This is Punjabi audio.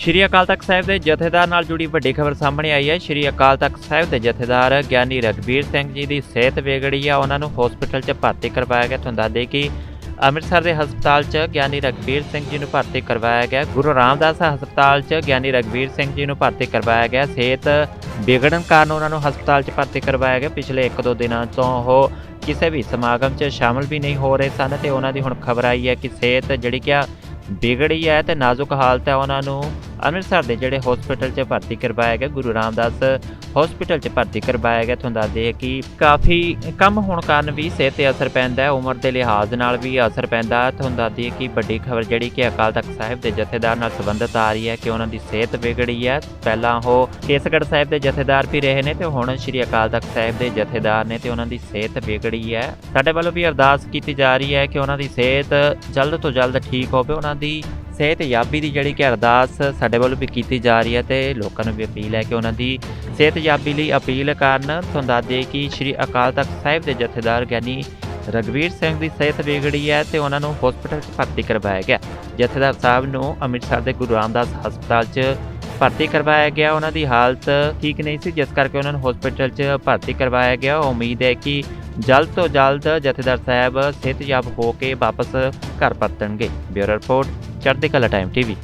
ਸ਼੍ਰੀ ਅਕਾਲ ਤਖਤ ਸਾਹਿਬ ਦੇ ਜਥੇਦਾਰ ਨਾਲ ਜੁੜੀ ਵੱਡੀ ਖਬਰ ਸਾਹਮਣੇ ਆਈ ਹੈ। ਸ਼੍ਰੀ ਅਕਾਲ ਤਖਤ ਸਾਹਿਬ ਦੇ ਜਥੇਦਾਰ ਗਿਆਨੀ ਰਗਬੀਰ ਸਿੰਘ ਜੀ ਦੀ ਸਿਹਤ ਵਿਗੜੀ ਆ। ਉਹਨਾਂ ਨੂੰ ਹਸਪੀਟਲ 'ਚ ਭਰਤੀ ਕਰਵਾਇਆ ਗਿਆ। ਤੁਹਾਨੂੰ ਦੱਸ ਦੇ ਕਿ ਅੰਮ੍ਰਿਤਸਰ ਦੇ ਹਸਪਤਾਲ 'ਚ ਗਿਆਨੀ ਰਗਬੀਰ ਸਿੰਘ ਜੀ ਨੂੰ ਭਰਤੀ ਕਰਵਾਇਆ ਗਿਆ। ਗੁਰੂ ਰਾਮਦਾਸ ਹਸਪਤਾਲ 'ਚ ਗਿਆਨੀ ਰਗਬੀਰ ਸਿੰਘ ਜੀ ਨੂੰ ਭਰਤੀ ਕਰਵਾਇਆ ਗਿਆ। ਸਿਹਤ ਵਿਗੜਨ ਕਾਰਨ ਉਹਨਾਂ ਨੂੰ ਹਸਪਤਾਲ 'ਚ ਭਰਤੀ ਕਰਵਾਇਆ ਗਿਆ। ਪਿਛਲੇ 1-2 ਦਿਨਾਂ ਤੋਂ ਉਹ ਕਿਸੇ ਵੀ ਸਮਾਗਮ 'ਚ ਸ਼ਾਮਲ ਵੀ ਨਹੀਂ ਹੋ ਰਹੇ ਸਨ ਤੇ ਉਹਨਾਂ ਦੀ ਹੁਣ ਖਬਰ ਆਈ ਹੈ ਕਿ ਸਿਹਤ ਜਿਹੜੀ ਕਿ ਵਿਗੜੀ ਹੈ ਤੇ ਨਾਜ਼ੁਕ ਹਾਲਤ ਹੈ। ਉਹਨਾਂ ਨੂੰ ਅੰਮ੍ਰਿਤਸਰ ਦੇ ਜਿਹੜੇ ਹਸਪੀਟਲ 'ਚ ਭਰਤੀ ਕਰਵਾਇਆ ਗਿਆ, ਗੁਰੂ ਰਾਮਦਾਸ ਹਸਪੀਟਲ 'ਚ ਭਰਤੀ ਕਰਵਾਇਆ ਗਿਆ, ਤੁਹਾਨੂੰ ਦੱਸ ਹੈ ਕਿ ਕਾਫੀ ਕੰਮ ਹੋਣ ਕਾਰਨ ਵੀ ਸਿਹਤ ਤੇ ਅਸਰ ਪੈਂਦਾ ਹੈ, ਉਮਰ ਦੇ ਲਿਹਾਜ਼ ਨਾਲ ਵੀ ਅਸਰ ਪੈਂਦਾ ਹੈ। ਤੁਹਾਨੂੰ ਦੱਸ ਹੈ ਕਿ ਵੱਡੀ ਖਬਰ ਜਿਹੜੀ ਕਿ ਅਕਾਲ ਤਖਤ ਸਾਹਿਬ ਦੇ ਜਥੇਦਾਰ ਨਾਲ ਸੰਬੰਧਿਤ ਆ ਰਹੀ ਹੈ ਕਿ ਉਹਨਾਂ ਦੀ ਸਿਹਤ ਵਿਗੜੀ ਹੈ। ਪਹਿਲਾਂ ਉਹ ਕੇਸਗੜ੍ਹ ਸਾਹਿਬ ਦੇ ਜਥੇਦਾਰ ਵੀ ਰਹੇ ਨੇ ਤੇ ਹੁਣ ਸ੍ਰੀ ਅਕਾਲ ਤਖਤ ਸਾਹਿਬ ਦੇ ਜਥੇਦਾਰ ਨੇ ਤੇ ਉਹਨਾਂ ਦੀ ਸਿਹਤ ਵਿਗੜੀ ਹੈ। ਸਾਡੇ ਵੱਲੋਂ ਵੀ ਅਰਦਾਸ ਕੀਤੀ ਜਾ ਰਹੀ ਹੈ ਕਿ ਉਹਨਾਂ ਦੀ ਸਿਹਤ ਜਲਦ ਤੋਂ ਜਲਦ ਠੀਕ ਹੋਵੇ, ਉਹਨਾਂ ਦੀ ਸਿਹਤ ਯਾਬੀ ਦੀ ਜਿਹੜੀ ਕਿ ਅਰਦਾਸ ਸਾਡੇ ਵੱਲੋਂ ਵੀ ਕੀਤੀ ਜਾ ਰਹੀ ਹੈ ਤੇ ਲੋਕਾਂ ਨੂੰ ਵੀ ਅਪੀਲ ਹੈ ਕਿ ਉਹਨਾਂ ਦੀ ਸਿਹਤ ਯਾਬੀ ਲਈ ਅਪੀਲ ਕਰਨ। ਤੁਹਾਨੂੰ ਦੱਸ ਦਈਏ ਕਿ ਸ੍ਰੀ ਅਕਾਲ ਤਖਤ ਸਾਹਿਬ ਦੇ ਜਥੇਦਾਰ ਗਿਆਨੀ ਰਗਵੀਰ ਸਿੰਘ ਦੀ ਸਿਹਤ ਵਿਗੜੀ ਹੈ ਤੇ ਉਹਨਾਂ ਨੂੰ ਹਸਪੀਟਲ 'ਚ ਭਰਤੀ ਕਰਵਾਇਆ ਗਿਆ। ਜਥੇਦਾਰ ਸਾਹਿਬ ਨੂੰ ਅੰਮ੍ਰਿਤਸਰ ਦੇ ਗੁਰੂ ਰਾਮਦਾਸ ਹਸਪਤਾਲ 'ਚ ਭਰਤੀ ਕਰਵਾਇਆ ਗਿਆ। ਉਹਨਾਂ ਦੀ ਹਾਲਤ ਠੀਕ ਨਹੀਂ ਸੀ, ਜਿਸ ਕਰਕੇ ਉਹਨਾਂ ਨੂੰ ਹਸਪੀਟਲ 'ਚ ਭਰਤੀ ਕਰਵਾਇਆ ਗਿਆ। ਉਮੀਦ ਹੈ ਕਿ ਜਲਦ ਤੋਂ ਜਲਦ ਜਥੇਦਾਰ ਸਾਹਿਬ ਸਿਹਤਯਾਬ ਹੋ ਕੇ ਵਾਪਸ ਘਰ ਪਰਤਣਗੇ। Bureau report. ਚੜ੍ਹਦੇ ਕਲਾ ਟਾਈਮ ਟੀਵੀ